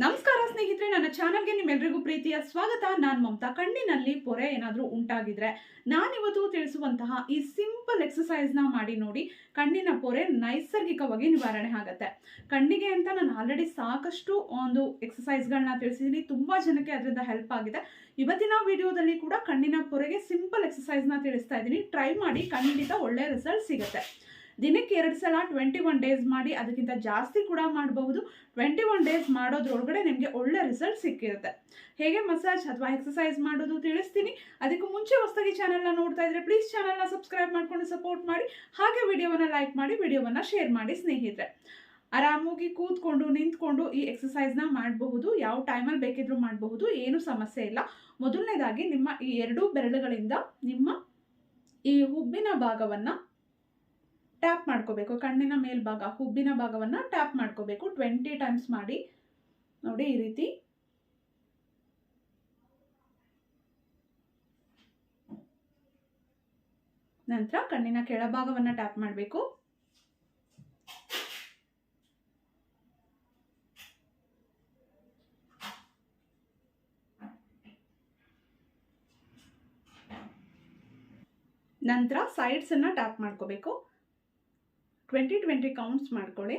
ನಮಸ್ಕಾರ ಸ್ನೇಹಿತರೆ, ನನ್ನ ಚಾನಲ್ಗೆ ನಿಮ್ಮೆಲ್ಲರಿಗೂ ಪ್ರೀತಿಯ ಸ್ವಾಗತ. ನಾನು ಮಮತಾ. ಕಣ್ಣಿನಲ್ಲಿ ಪೊರೆ ಏನಾದರೂ ಉಂಟಾಗಿದ್ರೆ ನಾನಿವತ್ತು ತಿಳಿಸುವಂತಹ ಈ ಸಿಂಪಲ್ ಎಕ್ಸಸೈಸ್ನ ಮಾಡಿ ನೋಡಿ ಕಣ್ಣಿನ ಪೊರೆ ನೈಸರ್ಗಿಕವಾಗಿ ನಿವಾರಣೆ ಆಗುತ್ತೆ. ಕಣ್ಣಿಗೆ ಅಂತ ನಾನು ಆಲ್ರೆಡಿ ಸಾಕಷ್ಟು ಒಂದು ಎಕ್ಸಸೈಸ್ಗಳನ್ನ ತಿಳಿಸಿದ್ದೀನಿ ತುಂಬ ಜನಕ್ಕೆ ಅದರಿಂದ ಹೆಲ್ಪ್ ಆಗಿದೆ. ಇವತ್ತಿನ ವಿಡಿಯೋದಲ್ಲಿ ಕೂಡ ಕಣ್ಣಿನ ಪೊರೆಗೆ ಸಿಂಪಲ್ ಎಕ್ಸಸೈಸ್ನ ತಿಳಿಸ್ತಾ ಇದ್ದೀನಿ. ಟ್ರೈ ಮಾಡಿ ಖಂಡಿತ ಒಳ್ಳೆ ರಿಸಲ್ಟ್ ಸಿಗುತ್ತೆ. ದಿನಕ್ಕೆ ಎರಡು ಸಲ ಟ್ವೆಂಟಿ ಒನ್ ಡೇಸ್ ಮಾಡಿ ಅದಕ್ಕಿಂತ ಜಾಸ್ತಿ ಕೂಡ ಮಾಡಬಹುದು. ಟ್ವೆಂಟಿ ಒನ್ ಡೇಸ್ ಮಾಡೋದ್ರೊಳಗಡೆ ನಿಮಗೆ ಒಳ್ಳೆ ರಿಸಲ್ಟ್ ಸಿಕ್ಕಿರುತ್ತೆ. ಹೇಗೆ ಮಸಾಜ್ ಅಥವಾ ಎಕ್ಸಸೈಸ್ ಮಾಡೋದು ತಿಳಿಸ್ತೀನಿ. ಅದಕ್ಕೂ ಮುಂಚೆ ಹೊಸದಾಗಿ ಚಾನಲ್ನ ನೋಡ್ತಾ ಇದ್ರೆ ಪ್ಲೀಸ್ ಚಾನಲ್ನ ಸಬ್ಸ್ಕ್ರೈಬ್ ಮಾಡ್ಕೊಂಡು ಸಪೋರ್ಟ್ ಮಾಡಿ. ಹಾಗೆ ವಿಡಿಯೋವನ್ನು ಲೈಕ್ ಮಾಡಿ ವಿಡಿಯೋವನ್ನು ಶೇರ್ ಮಾಡಿ ಸ್ನೇಹಿತರೆ. ಆರಾಮಾಗಿ ಕೂತ್ಕೊಂಡು, ನಿಂತ್ಕೊಂಡು ಈ ಎಕ್ಸಸೈಸ್ನ ಮಾಡಬಹುದು. ಯಾವ ಟೈಮಲ್ಲಿ ಬೇಕಿದ್ರೂ ಮಾಡಬಹುದು. ಏನು ಸಮಸ್ಯೆ ಇಲ್ಲ. ಮೊದಲನೇದಾಗಿ ನಿಮ್ಮ ಈ ಎರಡೂ ಬೆರಳುಗಳಿಂದ ನಿಮ್ಮ ಈ ಹುಬ್ಬಿನ ಭಾಗವನ್ನು ಟ್ಯಾಪ್ ಮಾಡ್ಕೋಬೇಕು. ಕಣ್ಣಿನ ಮೇಲ್ಭಾಗ, ಹುಬ್ಬಿನ ಭಾಗವನ್ನು ಟ್ಯಾಪ್ ಮಾಡ್ಕೋಬೇಕು. ಟ್ವೆಂಟಿ ಟೈಮ್ಸ್ ಮಾಡಿ. ನೋಡಿ ಈ ರೀತಿ. ನಂತರ ಕಣ್ಣಿನ ಕೆಳಭಾಗವನ್ನು ಟ್ಯಾಪ್ ಮಾಡಬೇಕು. ನಂತರ ಸೈಡ್ಸನ್ನು ಟ್ಯಾಪ್ ಮಾಡ್ಕೋಬೇಕು. ಟ್ವೆಂಟಿ ಟ್ವೆಂಟಿ ಕೌಂಟ್ಸ್ ಮಾಡ್ಕೊಳ್ಳಿ.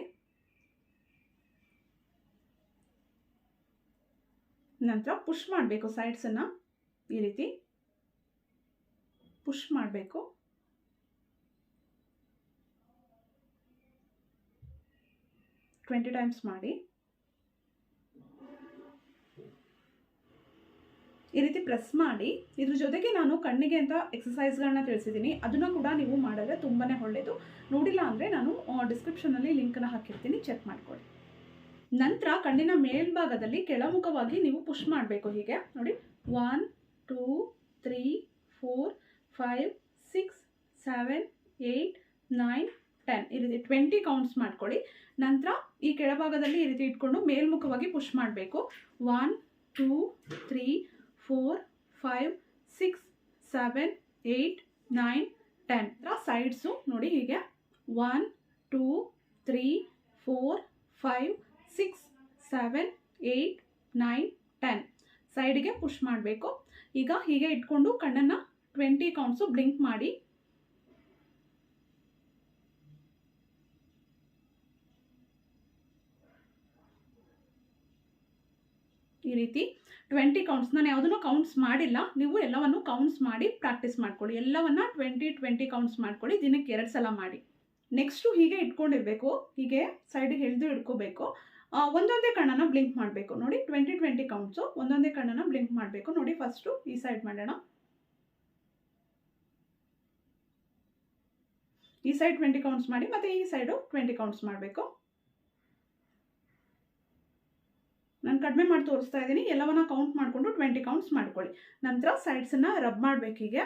ನಂತರ ಪುಷ್ ಮಾಡಬೇಕು ಸೈಡ್ಸನ್ನು ಈ ರೀತಿ. ಪುಷ್ ಮಾಡಬೇಕು. ಟ್ವೆಂಟಿ ಟೈಮ್ಸ್ ಮಾಡಿ. ಈ ರೀತಿ ಪ್ರೆಸ್ ಮಾಡಿ ಇದ್ರ ಜೊತೆಗೆ ನಾನು ಕಣ್ಣಿಗೆ ಅಂತ ಎಕ್ಸಸೈಸ್ಗಳನ್ನ ತಿಳಿಸಿದ್ದೀನಿ. ಅದನ್ನು ಕೂಡ ನೀವು ಮಾಡಿದ್ರೆ ತುಂಬಾ ಒಳ್ಳೆಯದು ನೋಡಿಲ್ಲ ಅಂದರೆ ನಾನು ಡಿಸ್ಕ್ರಿಪ್ಷನಲ್ಲಿ ಲಿಂಕನ್ನು ಹಾಕಿರ್ತೀನಿ. ಚೆಕ್ ಮಾಡ್ಕೊಳ್ಳಿ. ನಂತರ ಕಣ್ಣಿನ ಮೇಲ್ಭಾಗದಲ್ಲಿ ಕೆಳಮುಖವಾಗಿ ನೀವು ಪುಷ್ ಮಾಡಬೇಕು ಹೀಗೆ. ನೋಡಿ. One two three four five six seven eight nine ten ಈ ರೀತಿ ಟ್ವೆಂಟಿ ಕೌಂಟ್ಸ್ ಮಾಡ್ಕೊಳ್ಳಿ. ನಂತರ ಈ ಕೆಳಭಾಗದಲ್ಲಿ ಈ ರೀತಿ ಇಟ್ಕೊಂಡು ಮೇಲ್ಮುಖವಾಗಿ ಪುಷ್ ಮಾಡಬೇಕು. One two three four five six seven eight nine ten sides ನೋಡಿ ಹೀಗೆ. One two three four five six seven eight nine ten ಸೈಡಿಗೆ ಪುಷ್ ಮಾಡಬೇಕು. ಈಗ ಹೀಗೆ ಇಟ್ಕೊಂಡು ಕಣ್ಣನ್ನು ಟ್ವೆಂಟಿ ಕೌಂಟ್ಸು ಬ್ಲಿಂಕ್ ಮಾಡಿ. ಈ ರೀತಿ ಟ್ವೆಂಟಿ ಕೌಂಟ್ಸ್ ನಾನು ಯಾವುದನ್ನು ಕೌಂಟ್ಸ್ ಮಾಡಿಲ್ಲ. ನೀವು ಎಲ್ಲವನ್ನು ಕೌಂಟ್ಸ್ ಮಾಡಿ ಪ್ರಾಕ್ಟೀಸ್ ಮಾಡ್ಕೊಳ್ಳಿ. ಎಲ್ಲವನ್ನ ಟ್ವೆಂಟಿ ಟ್ವೆಂಟಿ ಕೌಂಟ್ಸ್ ಮಾಡ್ಕೊಳ್ಳಿ. ದಿನಕ್ಕೆ ಎರಡು ಸಲ ಮಾಡಿ. ನೆಕ್ಸ್ಟು ಹೀಗೆ ಇಟ್ಕೊಂಡಿರಬೇಕು. ಹೀಗೆ ಸೈಡಿಗೆ ಎಳೆದು ಇಟ್ಕೋಬೇಕು. ಒಂದೊಂದೇ ಕಣ್ಣನ್ನು ಬ್ಲಿಂಕ್ ಮಾಡಬೇಕು. ನೋಡಿ ಟ್ವೆಂಟಿ ಟ್ವೆಂಟಿ ಕೌಂಟ್ಸು ಒಂದೊಂದೇ ಕಣ್ಣನ್ನು ಬ್ಲಿಂಕ್ ಮಾಡಬೇಕು. ನೋಡಿ ಫಸ್ಟು ಈ ಸೈಡ್ ಮಾಡೋಣ. ಈ ಸೈಡ್ ಟ್ವೆಂಟಿ ಕೌಂಟ್ಸ್ ಮಾಡಿ, ಮತ್ತು ಈ ಸೈಡು ಟ್ವೆಂಟಿ ಕೌಂಟ್ಸ್ ಮಾಡಬೇಕು. ನಾನು ಕಡಿಮೆ ಮಾಡಿ ತೋರಿಸ್ತಾ ಇದ್ದೀನಿ ಎಲ್ಲವನ್ನ ಕೌಂಟ್ ಮಾಡಿಕೊಂಡು ಟ್ವೆಂಟಿ ಕೌಂಟ್ಸ್ ಮಾಡ್ಕೊಳ್ಳಿ. ನಂತರ ಸೈಡ್ಸನ್ನು ರಬ್ ಮಾಡಬೇಕು ಹೀಗೆ.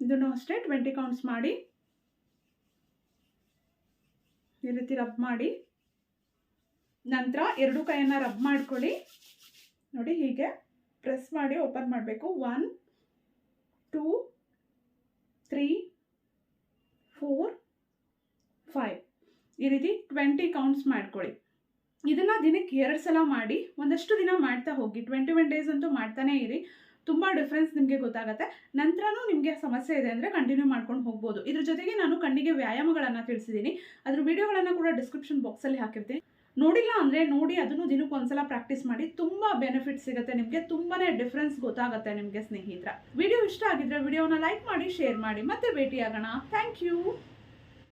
ಇದನ್ನು ಅಷ್ಟೇ ಟ್ವೆಂಟಿ ಕೌಂಟ್ಸ್ ಮಾಡಿ. ಈ ರೀತಿ ರಬ್ ಮಾಡಿ. ನಂತರ ಎರಡು ಕೈಯನ್ನು ರಬ್ ಮಾಡ್ಕೊಳ್ಳಿ. ನೋಡಿ ಹೀಗೆ ಪ್ರೆಸ್ ಮಾಡಿ ಓಪನ್ ಮಾಡಬೇಕು. One two three four five ಈ ರೀತಿ ಟ್ವೆಂಟಿ ಕೌಂಟ್ಸ್ ಮಾಡ್ಕೊಳ್ಳಿ. ಇದನ್ನ ದಿನಕ್ಕೆ ಎರಡು ಸಲ ಮಾಡಿ, ಒಂದಷ್ಟು ದಿನ ಮಾಡ್ತಾ ಹೋಗಿ ಟ್ವೆಂಟಿ ಒನ್ ಡೇಸ್ ಅಂತೂ ಮಾಡ್ತಾನೇ ಇರಿ. ತುಂಬ ಡಿಫ್ರೆನ್ಸ್ ನಿಮಗೆ ಗೊತ್ತಾಗುತ್ತೆ. ನಂತರನೂ ನಿಮಗೆ ಸಮಸ್ಯೆ ಇದೆ ಅಂದರೆ ಕಂಟಿನ್ಯೂ ಮಾಡ್ಕೊಂಡು ಹೋಗ್ಬೋದು. ಇದ್ರ ಜೊತೆಗೆ ನಾನು ಕಣ್ಣಿಗೆ ವ್ಯಾಯಾಮಗಳನ್ನು ತಿಳಿಸಿದ್ದೀನಿ ಅದ್ರ ವಿಡಿಯೋಗಳನ್ನು ಕೂಡ ಡಿಸ್ಕ್ರಿಪ್ಷನ್ ಬಾಕ್ಸಲ್ಲಿ ಹಾಕಿರ್ತೀನಿ. ನೋಡಿಲ್ಲ ಅಂದರೆ ನೋಡಿ, ಅದನ್ನು ದಿನಕ್ಕೆ ಒಂದ್ಸಲ ಪ್ರಾಕ್ಟೀಸ್ ಮಾಡಿ ತುಂಬ ಬೆನಿಫಿಟ್ ಸಿಗುತ್ತೆ ನಿಮಗೆ. ತುಂಬಾ ಡಿಫ್ರೆನ್ಸ್ ಗೊತ್ತಾಗುತ್ತೆ ನಿಮಗೆ ಸ್ನೇಹಿತರ. ವಿಡಿಯೋ ಇಷ್ಟ ಆಗಿದ್ರೆ ವಿಡಿಯೋನ ಲೈಕ್ ಮಾಡಿ ಶೇರ್ ಮಾಡಿ. ಮತ್ತೆ ಭೇಟಿಯಾಗೋಣ. Thank you